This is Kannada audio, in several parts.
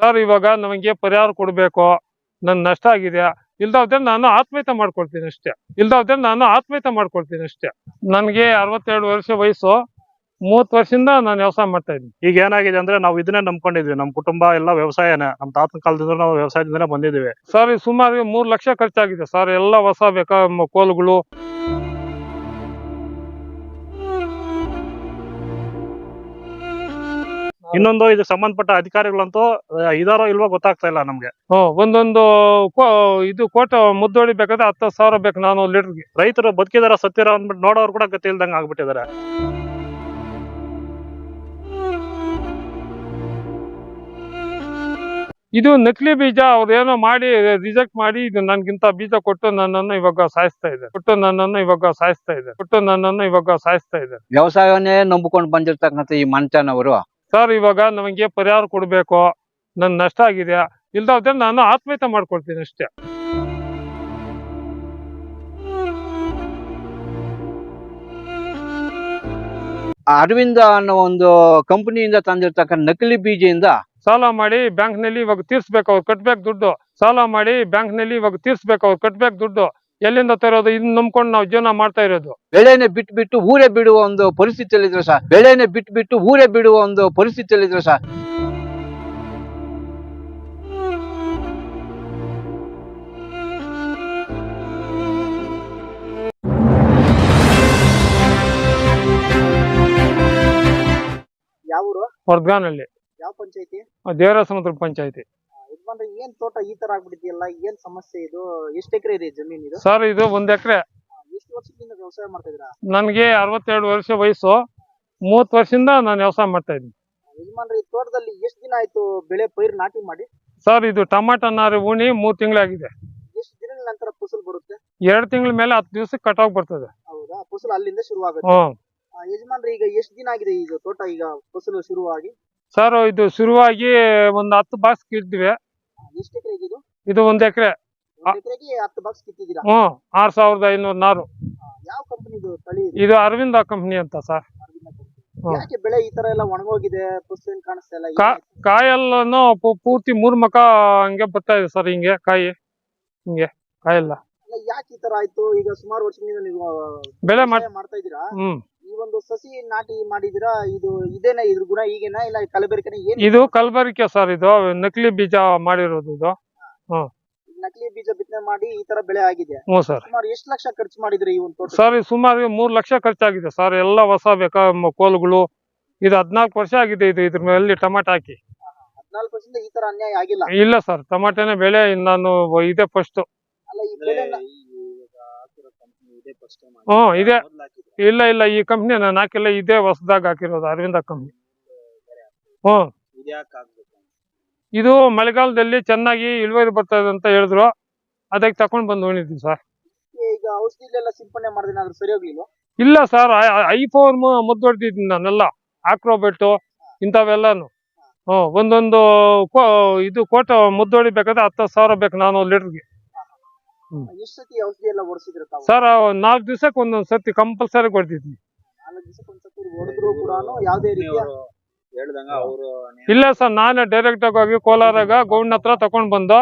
ಸರ್ ಇವಾಗ ನಮಗೆ ಪರಿಹಾರ ಕೊಡಬೇಕು. ನನ್ ನಷ್ಟ ಆಗಿದೆ. ಇಲ್ದಾವ್ದ್ರೆ ನಾನು ಆತ್ಮಹತ್ಯೆ ಮಾಡ್ಕೊಳ್ತೀನಿ ಅಷ್ಟೇ. ಇಲ್ದಾವ್ದ್ರೆ ನಾನು ಆತ್ಮಹತ್ಯೆ ಮಾಡ್ಕೊಳ್ತೀನಿ ಅಷ್ಟೇ. ನನಗೆ ಅರವತ್ತೆರಡು ವರ್ಷ ವಯಸ್ಸು. ಮೂವತ್ತು ವರ್ಷದಿಂದ ನಾನು ವ್ಯವಸಾಯ ಮಾಡ್ತಾ ಇದ್ದೀನಿ. ಈಗ ಏನಾಗಿದೆ ಅಂದ್ರೆ ನಾವು ಇದನ್ನೇ ನಂಬ್ಕೊಂಡಿದ್ವಿ. ನಮ್ಮ ಕುಟುಂಬ ಎಲ್ಲ ವ್ಯವಸಾಯನೇ. ನಮ್ಮ ತಾತನ ಕಾಲದಿಂದ ನಾವು ವ್ಯವಸಾಯದಿಂದನೇ ಬಂದಿದ್ದೀವಿ. ಸರ್ ಸುಮಾರು ಮೂರು ಲಕ್ಷ ಖರ್ಚಾಗಿದೆ. ಸರ್ ಎಲ್ಲ ಹೊಸ ಬೇಕಾ ಕೋಲುಗಳು. ಇನ್ನೊಂದು ಇದಕ್ಕೆ ಸಂಬಂಧಪಟ್ಟ ಅಧಿಕಾರಿಗಳಂತೂ ಇದಾರೋ ಇಲ್ವೋ ಗೊತ್ತಾಗ್ತಾ ಇಲ್ಲ ನಮ್ಗೆ. ಒಂದೊಂದು ಕೋ- ಇದು ಕೋಟ ಮುದ್ದೊಡಿಬೇಕಾದ್ರೆ ಹತ್ತು ಸಾವಿರ ಬೇಕು ನಾನು ಲೀಟರ್ ರೈತರು ಬದುಕಿದಾರ ಸತ್ತಿರ ಅಂದ್ಬಿಟ್ಟು ನೋಡೋರು ಕೂಡ ಗತಿ ಇಲ್ದಂಗೆ ಆಗ್ಬಿಟ್ಟಿದ್ದಾರೆ ಇದು ನಕಲಿ ಬೀಜ ಅವ್ರು ಏನೋ ಮಾಡಿ ರಿಜೆಕ್ಟ್ ಮಾಡಿ ಇದು ನನ್ಗಿಂತ ಬೀಜ ಕೊಟ್ಟು ನನ್ನನ್ನು ಇವಾಗ ಸಾಯಿಸ್ತಾ ಇದೆ ಕೊಟ್ಟು ನನ್ನನ್ನು ಇವಾಗ ಸಾಯಿಸ್ತಾ ಇದೆ ಕೊಟ್ಟು ನನ್ನನ್ನು ಇವಾಗ ಸಾಯಿಸ್ತಾ ಇದೆ ವ್ಯವಸಾಯವನ್ನೇ ನಂಬಿಕೊಂಡು ಬಂದಿರ್ತಕ್ಕಂಥ ಈ ಮನ್ಚನವರು ಸರ್ ಇವಾಗ ನಮಗೆ ಪರಿಹಾರ ಕೊಡಬೇಕು. ನನ್ ನಷ್ಟ ಆಗಿದೆ. ಇಲ್ದಾದ್ರೆ ನಾನು ಆತ್ಮಹತ್ಯೆ ಮಾಡ್ಕೊಳ್ತೀನಿ ಅಷ್ಟೇ. ಅರವಿಂದ ಅನ್ನೋ ಒಂದು ಕಂಪನಿಯಿಂದ ತಂದಿರ್ತಕ್ಕಂಥ ನಕಲಿ ಬೀಜದಿಂದ ಸಾಲ ಮಾಡಿ ಬ್ಯಾಂಕ್ನಲ್ಲಿ ಇವಾಗ ತೀರ್ಸ್ಬೇಕು ಅವ್ರು ಕಟ್ಬೇಕು ದುಡ್ಡು. ಸಾಲ ಮಾಡಿ ಬ್ಯಾಂಕ್ನಲ್ಲಿ ಇವಾಗ ತೀರ್ಸ್ಬೇಕು ಅವ್ರು ಕಟ್ಬೇಕು ದುಡ್ಡು. ಎಲ್ಲಿಂದ ತರೋದು? ಇದನ್ನ ನಂಬ್ಕೊಂಡು ನಾವು ಜೀವನ ಮಾಡ್ತಾ ಇರೋದು. ಬೆಳೆನೆ ಬಿಟ್ಟು ಬಿಟ್ಟು ಊರೇ ಬಿಡುವ ಒಂದು ಪರಿಸ್ಥಿತಿಯಲ್ಲಿದ್ರು ಸಹ ಬೆಳೆನೆ ಬಿಟ್ಟು ಬಿಟ್ಟು ಊರೇ ಬಿಡುವ ಒಂದು ಪರಿಸ್ಥಿತಿಯಲ್ಲಿದ್ರು ಸರ್ ಯಾವ ಊರು ವರ್ಧಗಾನಲ್ಲಿ ಯಾವ ಪಂಚಾಯತಿ? ದೇವರ ಸಮುದ್ರ ಪಂಚಾಯತಿ. ಏನ್ ತೋಟ ಈ ತರ ಆಗ್ಬಿಟ್ಟಿದೆಯಲ್ಲ? ಏನ್ ಸಮಸ್ಯೆ ಇದು? ಎಷ್ಟು ಎಕರೆ ಇದೆ ಜಮೀನ್ ಇದು? ಸರ್ ಇದು ಒಂದ್ ಎಕರೆ. ಎಷ್ಟು ವರ್ಷದಿಂದ ವ್ಯವಸಾಯ ಮಾಡ್ತಾ ಇದ್ದೀರಾ? ನನಗೆ ಅರವತ್ತೆರಡು ವರ್ಷ ವಯಸ್ಸು. ಮೂವತ್ತು ವರ್ಷದಿಂದ ನಾನು ವ್ಯವಸಾಯ ಮಾಡ್ತಾ ಇದ್ದೀನಿ. ಯಜಮಾನ್ರಿ ಈ ತೋಟದಲ್ಲಿ ಎಷ್ಟು ದಿನ ಆಯ್ತು ಬೆಳೆ ಪೈರು ನಾಟಿ ಮಾಡಿ? ಸರ್ ಇದು ಟಮಾಟ ನಾರು ಉಣಿ ಮೂರ್ ತಿಂಗಳಾಗಿದೆ. ಎಷ್ಟು ದಿನಗಳ ನಂತರ ಫಸಲ್ ಬರುತ್ತೆ? ಎರಡ್ ತಿಂಗಳ ಮೇಲೆ ಹತ್ತು ದಿವಸಕ್ಕೆ ಕಟಾವ್ ಬರ್ತದೆ. ಹೌದಾ? ಫಸಲ್ ಅಲ್ಲಿಂದ ಶುರು ಆಗುತ್ತೆ ಹ್ಮ್. ಆ, ಯಜಮಾನ್ರೆ ಈಗ ಎಷ್ಟು ದಿನ ಆಗಿದೆ ಈಗ ತೋಟ ಈಗ ಫಸಲು ಶುರುವಾಗಿ? ಸರ್ ಇದು ಶುರುವಾಗಿ ಒಂದು ಹತ್ತು ಬಾಕ್ಸ್ ಎಕರೆ ಇದೆ ಒಂದ್ ಎಕರೆ. ಹ್ಮ್ ಆರ್ ಸಾವಿರದ ಐನೂರ್ ನಾರು. ಇದು? ಅರವಿಂದ ಕಂಪನಿ ಅಂತ ಸರ್. ಬೆಳೆ ಈ ತರ ಎಲ್ಲ ಒಣಗೋಗಿದೆ? ಕಾಯೆಲ್ಲನು ಪೂರ್ತಿ ಮೂರ್ ಮಕ ಹಂಗೆ ಬರ್ತಾ ಇದೆ ಸರ್ ಹಿಂಗೆ ಕಾಯಿ. ಹಿಂಗೆ ಕಾಯಿ ಅಲ್ಲ, ಯಾಕೆ ಈ ತರ ಆಯ್ತು? ಈಗ ಸುಮಾರು ವರ್ಷದಿಂದ ನೀವು ಬೆಳೆ ಮಾಡ್ ಮಾಡ್ತಾ ಇದ್ದೀರಾ? ಹ್ಮ್ ಒಂದು ಸಸಿ ನಾಟಿ ಮಾಡಿದಿರಾ ಇದು ಇದೇನಾ? ಇದ್ರ ಗುಣ ಈಗೇನಾ? ಇಲ್ಲ ಕಲಬೆರಕೆನ ಏನ್ ಇದು ಕಲಬೆರಕೆ ಸರ್ ಇದು ನಕಲಿ ಬೀಜ ಮಾಡಿರೋದು ಇದು. ನಕಲಿ ಬೀಜ ಬಿತ್ತನೆ ಮಾಡಿ ಈ ತರ ಬೆಳೆ ಆಗಿದೆ. ಹ್ಞೂ ಸರ್. ಸುಮಾರು ಎಷ್ಟು ಲಕ್ಷ ಖರ್ಚು ಮಾಡಿದ್ರಿ ಈ ಒಂದು ತೋಟ ಸರ್ ಇದು ಸುಮಾರು ಮೂರ್ ಲಕ್ಷ ಖರ್ಚಾಗಿದೆ ಸರ್. ಎಲ್ಲ ಹೊಸ ಬೇಕಾ ಮ- ಕೋಲುಗಳು. ಇದು ಹದ್ನಾಲ್ಕು ವರ್ಷ ಆಗಿದೆ ಇದು ಇದ್ರ ಮೇಲೆ ಟಮಾಟ ಹಾಕಿ. ಹದಿನಾಲ್ಕು ವರ್ಷದಿಂದ ಈ ತರ ಅನ್ಯಾಯ ಆಗಿಲ್ಲ? ಇಲ್ಲ ಸರ್ ಟಮಾಟೆನೇ ಬೆಳೆ ನಾನು ಇದೇ ಫಸ್ಟ್ ಅಲ್ಲ ಈ ಬೆಳೆನ ಹ್ಮ್ ಇದೆ ಇಲ್ಲ ಇಲ್ಲ ಈ ಕಂಪ್ನಿ ನಾನು ಹಾಕಿಲ್ಲ ಇದೇ ಹೊಸದಾಗ ಹಾಕಿರೋದು ಅರವಿಂದ ಕಂಪ್ನಿ ಹ್ಮ್ ಇದು ಮಳೆಗಾಲದಲ್ಲಿ ಚೆನ್ನಾಗಿ ಇಳುವರಿ ಬರ್ತದೆ ಅಂತ ಹೇಳಿದ್ರು. ಅದಕ್ಕೆ ತಕೊಂಡ್ ಬಂದು ಉಣಿದ್ವಿ ಸರ್. ಇಲ್ಲ ಸರ್ ಐ ಮದ್ದು ಹೊಡೆದಿದ್ದೀನಿ ನಾನೆಲ್ಲ ಆಕ್ರೋಬೆಟ್ಟು ಇಂಥವೆಲ್ಲಾನು. ಹ್ಮ್ ಒಂದೊಂದು ಇದು ಕೋಟ ಮುದ್ದೊಡಿಬೇಕಾದ್ರೆ ಹತ್ತು ಸಾವಿರ ಬೇಕು ನಾನು ಲೀಟರ್ಗೆ. ಎಷ್ಟು ಸತಿ ಔಷಧಿ ಎಲ್ಲ ಓಡಿಸಿದ್ರೆ ತಾವು? ಸರ್ ನಾಲ್ಕು ದಿವಸಕ್ಕೆ ಒಂದೊಂದು ಸರ್ತಿ ಕಂಪಲ್ಸರಿ ಕೊಡ್ತಿದ್ವಿ. ನಾಲ್ಕು ದಿವಸಕ್ಕೆ ಒಂದ್ಸತಿ ಹೊಡೆದ್ರು ಕೂಡ ಯಾವ್ದೇ ರೀತಿಯ ಹೇಳ್ದಂಗ ಅವರು ಇಲ್ಲ ಸರ್ ನಾನೇ ಡೈರೆಕ್ಟ್ ಆಗಿ ಹೋಗಿ ಕೋಲಾರಾಗ ಗೌಂಡ್ ಹತ್ರ ತಕೊಂಡ್ ಬಂದು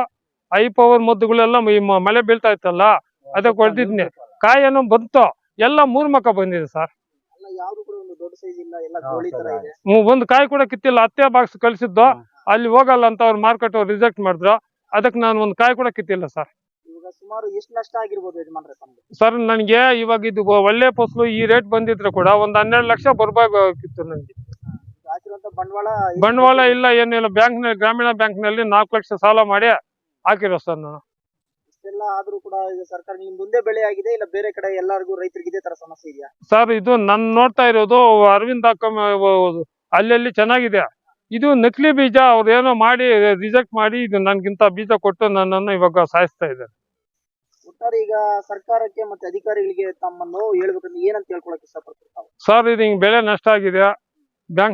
ಐ ಪವರ್ ಮದ್ದುಗಳೆಲ್ಲ ಈ ಮ- ಮಳೆ ಬೀಳ್ತಾ ಇತ್ತಲ್ಲ ಅದಕ್ಕೆ ಹೊಡೆದಿದ್ನಿ ಕಾಯೇನೋ ಬಂತು ಎಲ್ಲ ಮೂರ್ ಮಕ್ಕ ಬಂದಿದೆ ಸರ್. ಅಲ್ಲ ಯಾವ್ದು ಕೂಡ ಒಂದು ದೊಡ್ಡ ಸೈಜ್ ಇಲ್ಲ ಎಲ್ಲ ಗೋಳಿ ತರ ಇದೆ. ಒಂದ್ ಕಾಯಿ ಕೂಡ ಕಿತ್ತಿಲ್ಲ ಹತ್ತೆ ಬಾಕ್ಸ್ ಕಳ್ಸಿದ್ದು ಅಲ್ಲಿ ಹೋಗಲ್ಲ ಅಂತ ಅವ್ರು ಮಾರ್ಕೆಟ್ ಅವ್ರು ರಿಜೆಕ್ಟ್ ಮಾಡಿದ್ರು ಅದಕ್ಕೆ ನಾನು ಒಂದ್ ಕಾಯಿ ಕೂಡ ಕಿತ್ತಿಲ್ಲ ಸರ್. ಸುಮಾರು ಎಷ್ಟು ನಷ್ಟ ಆಗಿರ್ಬೋದು ಯಜಮಾನ್ರೆ ತಮ್ಗೆ ಸರ್ ನನಗೆ ಇವಾಗ ಇದು ಒಳ್ಳೆ ಫಸಲು ಈ ರೇಟ್ ಬಂದಿದ್ರೆ ಕೂಡ ಒಂದ್ ಹನ್ನೆರಡು ಲಕ್ಷ ಬರ್ಬೇಕಿತ್ತು ನನಗೆ. ಹಾಕಿರುವಂತ ಬಂಡವಾಳ ಬಂಡವಾಳ ಇಲ್ಲ ಏನಿಲ್ಲ. ಬ್ಯಾಂಕ್ನಲ್ಲಿ ಗ್ರಾಮೀಣ ಬ್ಯಾಂಕ್ನಲ್ಲಿ ನಾಲ್ಕು ಲಕ್ಷ ಸಾಲ ಮಾಡಿ ಹಾಕಿರೋ ಸರ್ ನಾನು. ಇಷ್ಟೆಲ್ಲ ಆದ್ರೂ ಕೂಡ ಈಗ ಸರ್ಕಾರ ನಿಮ್ದು ಒಂದೇ ಬೆಳೆ ಆಗಿದೆ ಇಲ್ಲ ಬೇರೆ ಕಡೆ ಎಲ್ಲರಿಗೂ ರೈತರಿಗೆ ಇದೇ ತರ ಸಮಸ್ಯೆ ಇದೆಯಾ? ಸರ್ ಇದು ನನ್ ನೋಡ್ತಾ ಇರೋದು ಅರವಿಂದ ಕಮ್ ಅಲ್ಲಲ್ಲಿ ಚೆನ್ನಾಗಿದೆ. ಇದು ನಕಲಿ ಬೀಜ ಅವ್ರು ಏನೋ ಮಾಡಿ ರಿಜೆಕ್ಟ್ ಮಾಡಿ ಇದು ನನ್ಗಿಂತ ಬೀಜ ಕೊಟ್ಟು ನನ್ನನ್ನು ಇವಾಗ ಸಾಯಿಸ್ತಾ ಇದ್ದಾರೆ. ಒಟ್ಟಾರೆ ಈಗ ಸರ್ಕಾರಕ್ಕೆ ಮತ್ತೆ ಅಧಿಕಾರಿಗಳಿಗೆ ತಮ್ಮ ನೋವು ಹೇಳ್ಬೇಕಂದ್ರೆ ಏನಂತ ಹೇಳ್ಕೊಳಕ್ ಇಷ್ಟಪಡ್ತಾರೆ ತಾವು? ಸರ್ ಇದು ಹಿಂಗ್ ಬೆಳೆ ನಷ್ಟ ಆಗಿದೆ.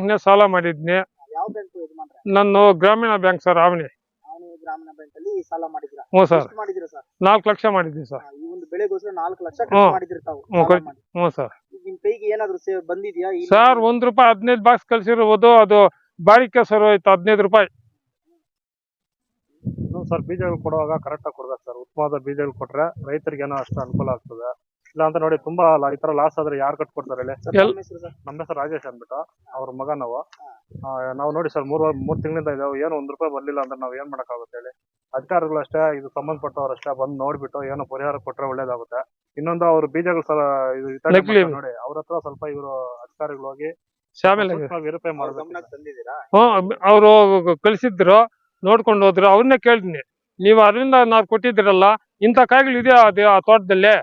ನ ಸಾಲ ಮಾಡಿದ್ನಿ. ಯಾವ ಬ್ಯಾಂಕ್ ಯಜಮಾನ್ರೆ? ನಾನು ಗ್ರಾಮೀಣ ಬ್ಯಾಂಕ್ ಸರ್ ಅವನಿ ನಾವು ಗ್ರಾಮೀಣ ಬ್ಯಾಂಕ್ ಅಲ್ಲಿ ಸಾಲ ಮಾಡಿದಿರಾ ಹ್ಞೂ ಸರ್. ಎಷ್ಟು ಮಾಡಿದಿರಾ ಸರ್? ನಾಲ್ಕು ಲಕ್ಷ ಮಾಡಿದ್ನಿ ಸರ್. ಈ ಒಂದು ಬೆಳೆಗೋಸ್ಕರ ನಾಲ್ಕು ಲಕ್ಷ ಹ್ಮ್. ಖರ್ಚು ಮಾಡಿದಿರಿ ತಾವು ಹ್ಮ್, ಸಾಲ ಮಾಡಿ. ಹ್ಞೂ ಸರ್. ಈಗ ನಿಮ್ ಕೈಗೆ ಏನಾದ್ರು ಸೇವ್ ಬಂದಿದ್ಯಾ? ಇಲ್ಲ ಸರ್ ಒಂದ್ ರೂಪಾಯಿ ಹದಿನೈದು ಬಾಕ್ಸ್ ಕಳ್ಸಿರ್ಬೋದು ಅದು ಬಾಡಿಕೆ ಸರ್ ಹೋಯ್ತು ಹದಿನೈದು ರೂಪಾಯಿ. ಸರ್ ಬೀಜಗಳು ಕೊಡುವಾಗ ಕರೆಕ್ಟ್ ಆಗಿ ಕೊಡ್ಬೇಕು ಸರ್ ಉತ್ತಮವಾದ ಬೀಜಗಳು ಕೊಟ್ರೆ ರೈತರಿಗೆ ಏನೋ ಅಷ್ಟು ಅನುಕೂಲ ಆಗ್ತದೆ. ಇಲ್ಲ ಅಂತ ನೋಡಿ ತುಂಬಾ ಈ ತರ ಲಾಸ್ ಆದ್ರೆ ಯಾರು ಕಟ್ಕೊಡ್ತಾರೆ ಹೇಳಿ? ಸರ್ ಹೆಸರು ಸರ್? ನಮ್ಮ ಹೆಸರು ರಾಜೇಶ್ ಅಂದ್ಬಿಟ್ಟು ಅವ್ರ ಮಗ ನಾವು. ನಾವು ನೋಡಿ ಸರ್ ಮೂರ್ ಮೂರ್ ತಿಂಗಳಿಂದ ಇದಾವೆ. ಏನು ಒಂದ್ ರೂಪಾಯಿ ಬರ್ಲಿಲ್ಲ ಅಂದ್ರೆ ನಾವು ಏನ್ ಮಾಡಕ್ಕಾಗುತ್ತೆ ಹೇಳಿ? ಅಧಿಕಾರಿಗಳು ಅಷ್ಟೇ ಇದು ಸಂಬಂಧಪಟ್ಟವರಷ್ಟೇ ಬಂದು ನೋಡ್ಬಿಟ್ಟು ಏನೋ ಪರಿಹಾರ ಕೊಟ್ರೆ ಒಳ್ಳೇದಾಗುತ್ತೆ. ಇನ್ನೊಂದು ಅವ್ರ ಬೀಜಗಳು ಸಲ ನೋಡಿ ಅವ್ರ ಹತ್ರ ಸ್ವಲ್ಪ ಇವರು ಅಧಿಕಾರಿಗಳು ಹೋಗಿ ಮಾಡ್ಬೇಕು. ಗಮನಕ್ಕೆ ಅವರು ಕಳಿಸಿದ್ರು. ನೋಡ್ಕೊಂಡು ಹೋದ್ರು ಅವ್ರನ್ನೇ ಕೇಳ್ತೀನಿ. ನೀವು ಅದರಿಂದ ನಾವು ಕೊಟ್ಟಿದ್ದೀರಲ್ಲ ಇಂಥ ಕಾಯಿಗಳು ಇದೆಯಾ ಅದು ಆ ತೋಟದಲ್ಲಿ?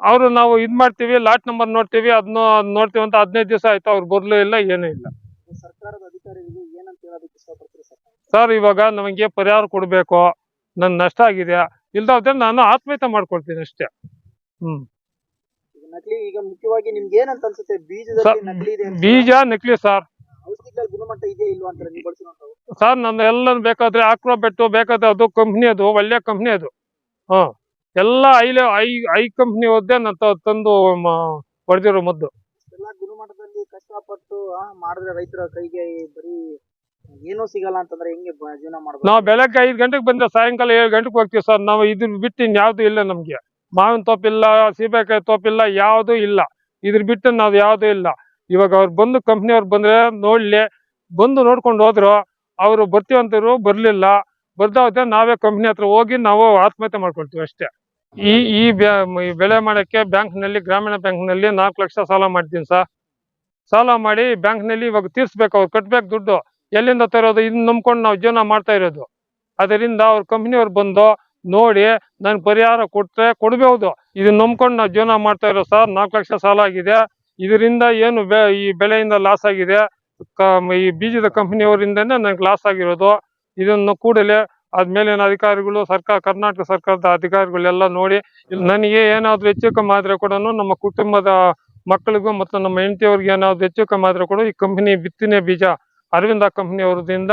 ಅವ್ರು ನಾವು ಇದು ಮಾಡ್ತೀವಿ ಲಾಟ್ ನಂಬರ್ ನೋಡ್ತೀವಿ ಅದನ್ನ ನೋಡ್ತೀವಿ ಅಂತ ಹದಿನೈದು ದಿವಸ ಆಯ್ತು ಅವ್ರು ಬರ್ಲೂ ಇಲ್ಲ ಏನೂ ಇಲ್ಲ. ಸರ್ ಇವಾಗ ನಮಗೆ ಪರಿಹಾರ ಕೊಡಬೇಕು. ನನ್ ನಷ್ಟ ಆಗಿದೆ. ಇಲ್ದಾದ್ರೆ ನಾನು ಆತ್ಮಹತ್ಯೆ ಮಾಡ್ಕೊಳ್ತೀನಿ ಅಷ್ಟೇ. ಹ್ಮ್. ಈಗ ನಕಲಿ ಈಗ ಮುಖ್ಯವಾಗಿ ನಿಮ್ಗೆ ಏನಂತ ಅನ್ಸುತ್ತೆ? ಬೀಜ ನಕಲಿ ಸರ್. ಔಷಧಿಗಳ ಗುಣಮಟ್ಟ ಇದೆ ಇಲ್ವಾ ಅಂತಾರೆ ನೀವು ಬಳಸಿರುವಂತವು ಸರ್ ನನ್ನ ಎಲ್ಲ ಬೇಕಾದ್ರೆ ಆಕ್ರೋ ಬೆಟ್ಟು ಬೇಕಾದ್ರೆ ಅದು ಕಂಪ್ನಿ ಅದು ಒಳ್ಳೆ ಕಂಪ್ನಿ ಅದು. ಹಾ ಎಲ್ಲ ಐ ಐ ಐ ಕಂಪ್ನಿ ಓದ್ದೆ ನಾನು ತಂದು ಹೊಡೆದಿರೋ ಮದ್ದು. ಎಲ್ಲ ಗುಣಮಟ್ಟದಲ್ಲಿ ಕಷ್ಟಪಟ್ಟು ಆ, ಮಾಡಿದ್ರೆ ರೈತರ ಕೈಗೆ ಬರೀ ಏನೂ ಸಿಗಲ್ಲ ಅಂತಂದ್ರೆ ಹೆಂಗೆ ಬ- ಜೀವನ ಮಾಡ್ಬೋದು? ನಾವು ಬೆಳಗ್ಗೆ ಐದು ಗಂಟೆಗೆ ಬಂದ್ರೆ ಸಾಯಂಕಾಲ ಏಳು ಗಂಟೆಗೆ ಹೋಗ್ತೀವಿ ಸರ್. ನಾವು ಇದ್ರ ಬಿಟ್ಟು ಇನ್ಯಾವುದು ಇಲ್ಲ ನಮ್ಗೆ. ಮಾವಿನ ತೋಪಿಲ್ಲ ಸೀಬೆಕಾಯಿ ತೋಪಿಲ್ಲ ಯಾವುದು ಇಲ್ಲ. ಇದ್ರ ಬಿಟ್ಟು ನಾವು ಯಾವುದು ಇಲ್ಲ. ಇವಾಗ ಅವ್ರು ಬಂದು ಕಂಪ್ನಿಯವ್ರು ಬಂದ್ರೆ ನೋಡ್ಲಿ, ಬಂದು ನೋಡ್ಕೊಂಡು ಹೋದ್ರು, ಅವರು ಬರ್ತೀವಂತರು ಬರ್ಲಿಲ್ಲ. ಬರ್ದಾವ್ದೆ ನಾವೇ ಕಂಪ್ನಿ ಹತ್ರ ಹೋಗಿ ನಾವು ಆತ್ಮಹತ್ಯೆ ಮಾಡ್ಕೊಳ್ತೀವಿ ಅಷ್ಟೇ. ಈ ಈ ಬೆಳೆ ಮಾಡಕ್ಕೆ ಬ್ಯಾಂಕ್ನಲ್ಲಿ ಗ್ರಾಮೀಣ ಬ್ಯಾಂಕ್ನಲ್ಲಿ ನಾಲ್ಕು ಲಕ್ಷ ಸಾಲ ಮಾಡ್ತೀನಿ ಸರ್ ಸಾಲ ಮಾಡಿ ಬ್ಯಾಂಕ್ನಲ್ಲಿ ಇವಾಗ ತೀರ್ಸ್ಬೇಕು, ಅವ್ರು ಕಟ್ಬೇಕು ದುಡ್ಡು. ಎಲ್ಲಿಂದ ತರೋದು? ಇದನ್ನ ನಂಬ್ಕೊಂಡು ನಾವು ಜೀವನ ಮಾಡ್ತಾ ಇರೋದು. ಅದರಿಂದ ಅವ್ರ ಕಂಪ್ನಿಯವ್ರು ಬಂದು ನೋಡಿ ನನ್ ಪರಿಹಾರ ಕೊಟ್ರೆ ಕೊಡ್ಬಹುದು ಇದನ್ನ ನಂಬ್ಕೊಂಡು ನಾವು ಜೀವನ ಮಾಡ್ತಾ ಇರೋ ಸರ್ ನಾಲ್ಕು ಲಕ್ಷ ಸಾಲ ಆಗಿದೆ. ಇದರಿಂದ ಏನು ಬೆ- ಈ ಬೆಳೆಯಿಂದ ಲಾಸ್ ಆಗಿದೆ. ಈ ಬೀಜದ ಕಂಪನಿಯವರಿಂದನೇ ನನಗೆ ಲಾಸ್ ಆಗಿರೋದು. ಇದನ್ನು ಕೂಡಲೇ ಅದ್ಮೇಲಿನ ಅಧಿಕಾರಿಗಳು, ಸರ್ಕಾರ, ಕರ್ನಾಟಕ ಸರ್ಕಾರದ ಅಧಿಕಾರಿಗಳೆಲ್ಲ ನೋಡಿ, ನನಗೆ ಏನಾದ್ರು ಹೆಚ್ಚು ಕಮ್ಮಿ ಆದ್ರೆ ಕೂಡ ನಮ್ಮ ಕುಟುಂಬದ ಮಕ್ಕಳಿಗೂ ಮತ್ತು ನಮ್ಮ ಹೆಂಡತಿಯವ್ರಿಗೆ ಏನಾದ್ರು ಹೆಚ್ಚು ಕಮ್ಮಿ ಆದ್ರೆ ಕೂಡ ಈ ಕಂಪನಿ ಬಿತ್ತನೆ ಬೀಜ. ಅರವಿಂದ ಕಂಪನಿಯವರದಿಂದ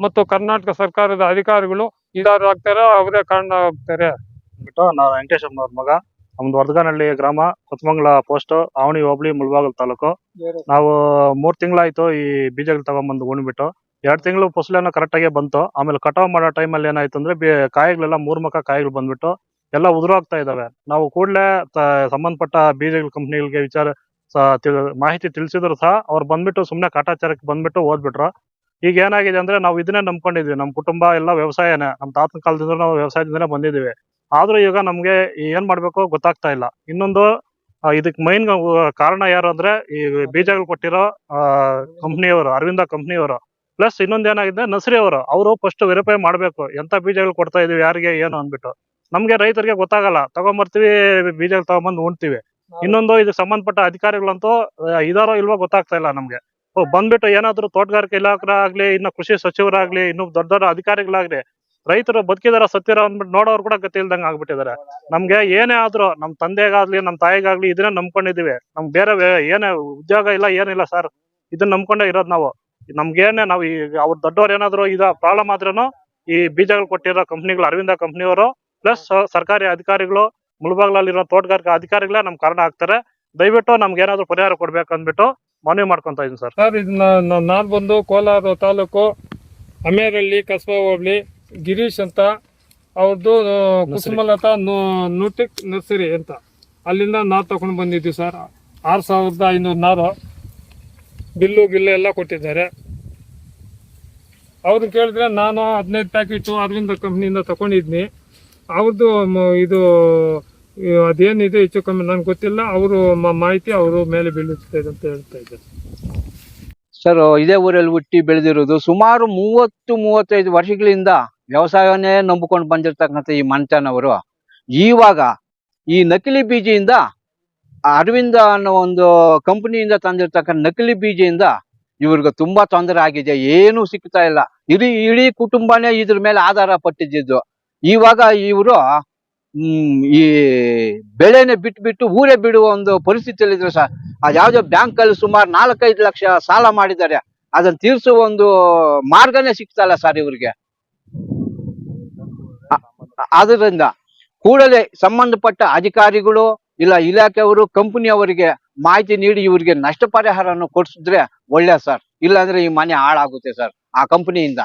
ಮತ್ತು ಕರ್ನಾಟಕ ಸರ್ಕಾರದ ಅಧಿಕಾರಿಗಳು ಇದಾರು ಆಗ್ತಾರೆ, ಅವರೇ ಕಾರಣ ಆಗ್ತಾರೆ. ಬಿಟ್ಟು ನಾವು ವೆಂಕಟೇಶ್ ಮಗ. ನಮ್ದು ವರ್ಧಗಾನಹಳ್ಳಿ ಗ್ರಾಮ ಕೊತ್ಮಂಗ್ಲ ಪೋಸ್ಟ್ ಆವಣಿ ಹೋಬಳಿ ಮುಳಬಾಗಲ್ ತಾಲೂಕು. ನಾವು ಮೂರ್ ತಿಂಗಳಾಯ್ತು ಈ ಬೀಜಗಳು ತಗೊಂಡ್ಬಂದು ಉಣ್ಬಿಟ್ಟು. ಎರಡ್ ತಿಂಗಳು ಫಸಲನ್ನ ಕರೆಕ್ಟ್ ಆಗಿ ಬಂತು. ಆಮೇಲೆ ಕಟಾವ್ ಮಾಡೋ ಟೈಮ್ ಅಲ್ಲಿ ಏನಾಯ್ತು ಅಂದ್ರೆ ಕಾಯಿಗಳೆಲ್ಲ ಮೂರ್ ಮಕ್ಕ ಕಾಯಿಗಳು ಬಂದ್ಬಿಟ್ಟು ಎಲ್ಲ ಉದುರೋಗ್ತಾ ಇದಾವೆ. ನಾವು ಕೂಡಲೇ ಸಂಬಂಧಪಟ್ಟ ಬೀಜಗಳ ಕಂಪ್ನಿಗಳಿಗೆ ವಿಚಾರ ಮಾಹಿತಿ ತಿಳಿಸಿದ್ರು ಸಹ ಅವ್ರು ಬಂದ್ಬಿಟ್ಟು ಸುಮ್ನೆ ಕಾಟಾಚಾರಕ್ಕೆ ಬಂದ್ಬಿಟ್ಟು ಓದ್ಬಿಟ್ರು. ಈಗ ಏನಾಗಿದೆ ಅಂದ್ರೆ ನಾವು ಇದನ್ನೇ ನಂಬ್ಕೊಂಡಿದ್ವಿ. ನಮ್ಮ ಕುಟುಂಬ ಎಲ್ಲ ವ್ಯವಸಾಯನೇ. ನಮ್ಮ ತಾತನ ಕಾಲದಿಂದ ನಾವು ವ್ಯವಸಾಯದಿಂದನೇ ಬಂದಿದ್ದೀವಿ. ಆದ್ರೂ ಈಗ ನಮ್ಗೆ ಏನ್ ಮಾಡ್ಬೇಕು ಗೊತ್ತಾಗ್ತಾ ಇಲ್ಲ. ಇನ್ನೊಂದು ಇದಕ್ ಮೈನ್ ಕಾರಣ ಯಾರು ಅಂದ್ರೆ ಈ ಬೀಜಗಳು ಕೊಟ್ಟಿರೋ ಕಂಪ್ನಿಯವರು ಅರವಿಂದ ಕಂಪ್ನಿಯವರು ಪ್ಲಸ್ ಇನ್ನೊಂದ್ ಏನಾಗಿದೆ ನಸ್ರಿ ಅವರು. ಅವರು ಫಸ್ಟ್ ವೆರಿಫೈ ಮಾಡ್ಬೇಕು ಎಂತ ಬೀಜಗಳು ಕೊಡ್ತಾ ಇದೀವಿ ಯಾರಿಗೆ ಏನು ಅಂದ್ಬಿಟ್ಟು. ನಮ್ಗೆ ರೈತರಿಗೆ ಗೊತ್ತಾಗಲ್ಲ. ತಗೊಂಬರ್ತೀವಿ ಬೀಜಗಳು ತಗೊಂಬಂದು ಉಣ್ತೀವಿ. ಇನ್ನೊಂದು ಇದಕ್ಕೆ ಸಂಬಂಧಪಟ್ಟ ಅಧಿಕಾರಿಗಳಂತೂ ಇದಾರೋ ಇಲ್ವೋ ಗೊತ್ತಾಗ್ತಾ ಇಲ್ಲ ನಮ್ಗೆ. ಬಂದ್ಬಿಟ್ಟು ಏನಾದ್ರು ತೋಟಗಾರಿಕೆ ಇಲಾಖೆ ಆಗ್ಲಿ ಇನ್ನು ಕೃಷಿ ಸಚಿವರಾಗ್ಲಿ ಇನ್ನು ದೊಡ್ಡ ದೊಡ್ಡ ಅಧಿಕಾರಿಗಳಾಗ್ಲಿ ರೈತರು ಬದುಕಿದಾರ, ಸತ್ತಿರ ಅಂದ್ಬಿಟ್ಟು ನೋಡೋರು ಕೂಡ ಗತಿ ಇಲ್ದಂಗ ಆಗ್ಬಿಟ್ಟಿದ್ದಾರೆ ನಮ್ಗೆ ಏನೇ ಆದ್ರೂ, ನಮ್ ತಂದೆಗಾಗ್ಲಿ, ನಮ್ ತಾಯಿಗಾಗ್ಲಿ ಇದನ್ನೇ ನಂಬ್ಕೊಂಡಿದೀವಿ. ನಮ್ ಬೇರೆ ಏನೇ ಉದ್ಯೋಗ ಇಲ್ಲ, ಏನಿಲ್ಲ ಸರ್. ಇದನ್ನ ನಂಬ್ಕೊಂಡೆ ಇರೋದ್ ನಾವು. ನಮ್ಗೇನೆ ನಾವು ಈಗ ಅವ್ರ ದೊಡ್ಡವ್ರು ಏನಾದ್ರು ಇದ ಪ್ರಾಬ್ಲಮ್ ಆದ್ರೂ ಈ ಬೀಜಗಳು ಕೊಟ್ಟಿರೋ ಕಂಪ್ನಿಗಳು ಅರವಿಂದ ಕಂಪ್ನಿಯವರು ಪ್ಲಸ್ ಸರ್ಕಾರಿ ಅಧಿಕಾರಿಗಳು, ಮುಳಬಾಗ್ಲಲ್ಲಿರೋ ತೋಟಗಾರಿಕಾ ಅಧಿಕಾರಿಗಳೇ ನಮ್ ಕಾರಣ ಆಗ್ತಾರೆ. ದಯವಿಟ್ಟು ನಮ್ಗೆ ಏನಾದ್ರು ಪರಿಹಾರ ಕೊಡ್ಬೇಕು ಅಂದ್ಬಿಟ್ಟು ಮನವಿ ಮಾಡ್ಕೊಂತ ಇದೀನಿ ಸರ್. ಸರ್, ಇದನ್ನ ನಾನು ಬಂದು ಕೋಲಾರ ತಾಲೂಕು ಅಮೇರಳ್ಳಿ, ಕಸಬಾ ಹೋಬಳಿ ಗಿರೀಶ್ ಅಂತ ಅವ್ರದ್ದು ಕುಸುಮಲತಾ ನೂಟಿಕ್ ನರ್ಸರಿ ಅಂತ. ಅಲ್ಲಿಂದ ನಾರು ತಗೊಂಡು ಬಂದಿದ್ವಿ ಸರ್. ಆರು ಸಾವಿರದ ಐನೂರು ನಾರು ಬಿಲ್ಲು ಗಿಲ್ಲು ಎಲ್ಲ ಕೊಟ್ಟಿದ್ದಾರೆ. ಅವ್ರು ಕೇಳಿದ್ರೆ ನಾನು ಹದಿನೈದು ಪ್ಯಾಕೆಟು ಅರವಿಂದ ಕಂಪ್ನಿಯಿಂದ ತಗೊಂಡಿದ್ನಿ. ಅವ್ರದ್ದು ಮ- ಇದು ಅದೇನಿದೆ ಹೆಚ್ಚು ಕಮ್ಮಿ ನನಗೆ ಗೊತ್ತಿಲ್ಲ. ಅವರು ಮಾಹಿತಿ ಅವರು ಮೇಲೆ ಬೀಳುತ್ತೆ ಅಂತ ಹೇಳ್ತಾ ಇದ್ದಾರೆ. ಸರ್ ಇದೇ ಊರಲ್ಲಿ ಹುಟ್ಟಿ ಬೆಳೆದಿರೋದು ಸುಮಾರು ಮೂವತ್ತು ಮೂವತ್ತೈದು ವರ್ಷಗಳಿಂದ ವ್ಯವಸಾಯವನ್ನೇ ನಂಬಿಕೊಂಡು ಬಂದಿರ್ತಕ್ಕಂಥ ಈ ಮಂಚನವರು ಇವಾಗ ಈ ನಕಲಿ ಬೀಜದಿಂದ ಆ ಅರವಿಂದ ಅನ್ನೋ ಒಂದು ಕಂಪನಿಯಿಂದ ತಂದಿರ್ತಕ್ಕಂಥ ನಕಲಿ ಬೀಜದಿಂದ ಇವ್ರಿಗೆ ತುಂಬಾ ತೊಂದರೆ ಆಗಿದೆ. ಏನೂ ಸಿಗ್ತಾ ಇಲ್ಲ. ಇಡೀ ಇಡೀ ಕುಟುಂಬನೇ ಇದ್ರ ಮೇಲೆ ಆಧಾರ ಪಟ್ಟಿದ್ದು. ಇವಾಗ ಇವರು ಈ ಬೆಳೆನೆ ಬಿಟ್ಟು ಊರೇ ಬಿಡುವ ಒಂದು ಪರಿಸ್ಥಿತಿಯಲ್ಲಿ ಇದ್ರು ಸರ್ ಅದ್ಯಾವ್ದೋ ಬ್ಯಾಂಕ್ ಅಲ್ಲಿ ಸುಮಾರು ನಾಲ್ಕೈದು ಲಕ್ಷ ಸಾಲ ಮಾಡಿದ್ದಾರೆ. ಅದನ್ನ ತೀರಿಸುವ ಒಂದು ಮಾರ್ಗನೇ ಸಿಗ್ತಲ್ಲ ಸರ್ ಇವ್ರಿಗೆ. ಅದರಿಂದ ಕೂಡಲೇ ಸಂಬಂಧಪಟ್ಟ ಅಧಿಕಾರಿಗಳು ಇಲ್ಲ ಇಲಾಖೆಯವರು ಕಂಪನಿಯವರಿಗೆ ಮಾಹಿತಿ ನೀಡಿ ಇವರಿಗೆ ನಷ್ಟ ಪರಿಹಾರವನ್ನು ಕೊಡಿಸಿದ್ರೆ ಒಳ್ಳೆ ಸರ್. ಇಲ್ಲಾಂದ್ರೆ ಈ ಮನೆ ಹಾಳಾಗುತ್ತೆ ಸರ್ ಆ ಕಂಪನಿಯಿಂದ.